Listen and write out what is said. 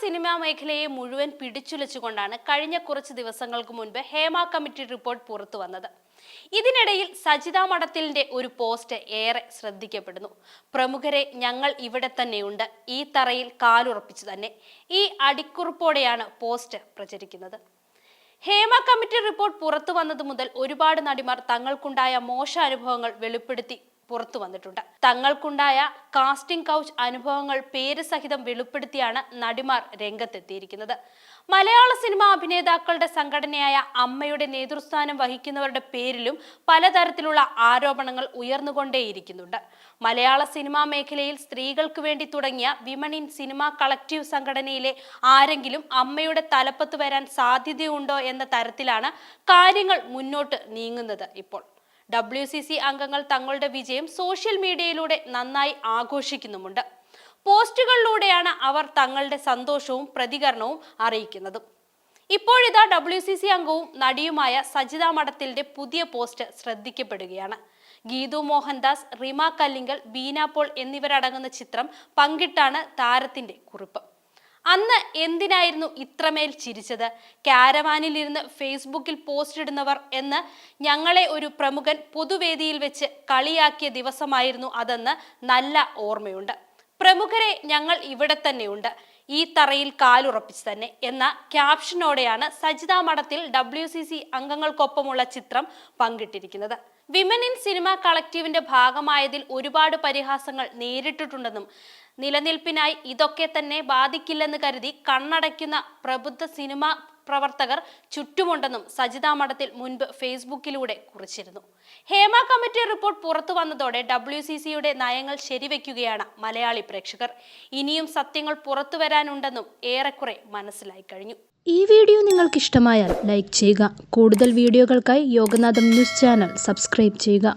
Cinema മേഖലയെ മുഴുവൻ പിടിച്ചുലച്ചുകൊണ്ടാണ് കഴിഞ്ഞ കുറച്ച് ദിവസങ്ങൾക്ക് മുൻപ് ഹേമ കമ്മിറ്റി റിപ്പോർട്ട് പുറത്തു വന്നത്. ഇതിനിടയിൽ സജിത മഠത്തിലിന്റെ ഒരു പോസ്റ്റ് ഏറെ ശ്രദ്ധിക്കപ്പെടുന്നു. പ്രമുഖരെ ഞങ്ങൾ ഇവിടെ തന്നെയുണ്ട്. ഈ തറയിൽ കാലുറപ്പിച്ചു തന്നെ ഈ അടിക്കുറിപ്പോടെയാണ് പോസ്റ്റ് പ്രചരിക്കുന്നത്. ഹേമ കമ്മിറ്റി റിപ്പോർട്ട് പുറത്തു വന്നത് മുതൽ ഒരുപാട് നടിമാർ തങ്ങൾക്കുണ്ടായ മോശ അനുഭവങ്ങൾ വെളിപ്പെടുത്തി പുറത്തു വന്നിട്ടുണ്ട്. തങ്ങൾക്കുണ്ടായ കാസ്റ്റിംഗ് കൗച്ച് അനുഭവങ്ങൾ പേര് സഹിതം വെളിപ്പെടുത്തിയാണ് നടിമാർ രംഗത്തെത്തിയിരിക്കുന്നത്. മലയാള സിനിമാ അഭിനേതാക്കളുടെ സംഘടനയായ അമ്മയുടെ നേതൃസ്ഥാനം വഹിക്കുന്നവരുടെ പേരിലും പലതരത്തിലുള്ള ആരോപണങ്ങൾ ഉയർന്നുകൊണ്ടേയിരിക്കുന്നുണ്ട്. മലയാള സിനിമാ മേഖലയിൽ സ്ത്രീകൾക്ക് വേണ്ടി തുടങ്ങിയ വിമൺ ഇൻ സിനിമ കളക്റ്റീവ് സംഘടനയിലെ ആരെങ്കിലും അമ്മയുടെ തലപ്പത്ത് വരാൻ സാധ്യതയുണ്ടോ എന്ന തരത്തിലാണ് കാര്യങ്ങൾ മുന്നോട്ട് നീങ്ങുന്നത് ഇപ്പോൾ. ഡബ്ല്യു സി സി അംഗങ്ങൾ തങ്ങളുടെ വിജയം സോഷ്യൽ മീഡിയയിലൂടെ നന്നായി ആഘോഷിക്കുന്നുമുണ്ട്. പോസ്റ്റുകളിലൂടെയാണ് അവർ തങ്ങളുടെ സന്തോഷവും പ്രതികരണവും അറിയിക്കുന്നത്. ഇപ്പോഴിതാ ഡബ്ല്യു സി സി അംഗവും നടിയുമായ സജിത മഠത്തിലിന്റെ പുതിയ പോസ്റ്റ് ശ്രദ്ധിക്കപ്പെടുകയാണ്. ഗീതു മോഹൻദാസ് റിമ കല്ലിങ്കൽ ബീന പോൾ എന്നിവരടങ്ങുന്ന ചിത്രം പങ്കിട്ടാണ് താരത്തിന്റെ കുറിപ്പ്. അന്ന് എന്തിനായിരുന്നു ഇത്രമേൽ ചിരിച്ചത്? കാരവാനിൽ ഇരുന്ന് ഫേസ്ബുക്കിൽ പോസ്റ്റ് ഇടുന്നവർ എന്ന് ഞങ്ങളെ ഒരു പ്രമുഖൻ പൊതുവേദിയിൽ വെച്ച് കളിയാക്കിയ ദിവസമായിരുന്നു അതെന്ന് നല്ല ഓർമ്മയുണ്ട്. പ്രമുഖരെ ഞങ്ങൾ ഇവിടെ തന്നെയുണ്ട്. ഈ തറയിൽ കാലുറപ്പിച്ചു തന്നെ. എന്ന ക്യാപ്ഷനോടെയാണ് സജിത മഠത്തിൽ ഡബ്ല്യു സി സി അംഗങ്ങൾക്കൊപ്പമുള്ള ചിത്രം പങ്കിട്ടിരിക്കുന്നത്. വിമൻ ഇൻ സിനിമ കളക്റ്റീവിന്റെ ഭാഗമായതിൽ ഒരുപാട് പരിഹാസങ്ങൾ നേരിട്ടിട്ടുണ്ടെന്നും നിലനിൽപ്പിനായി ഇതൊക്കെ തന്നെ ബാധിക്കില്ലെന്ന് കരുതി കണ്ണടയ്ക്കുന്ന പ്രബുദ്ധ സിനിമ പ്രവർത്തകർ ചുറ്റുമുണ്ടെന്നും സജിത മഠത്തിൽ മുൻപ് ഫേസ്ബുക്കിലൂടെ കുറിച്ചിരുന്നു. ഹേമ കമ്മിറ്റി റിപ്പോർട്ട് പുറത്തു വന്നതോടെ ഡബ്ല്യു സി സിയുടെ നയങ്ങൾ ശരിവെക്കുകയാണ് മലയാളി പ്രേക്ഷകർ. ഇനിയും സത്യങ്ങൾ പുറത്തു വരാനുണ്ടെന്നും ഏറെക്കുറെ മനസ്സിലായി കഴിഞ്ഞു. ഈ വീഡിയോ നിങ്ങൾക്ക് ഇഷ്ടമായാൽ ലൈക്ക് ചെയ്യുക. കൂടുതൽ വീഡിയോകൾക്കായി യോഗനാഥം ന്യൂസ് ചാനൽ സബ്സ്ക്രൈബ് ചെയ്യുക.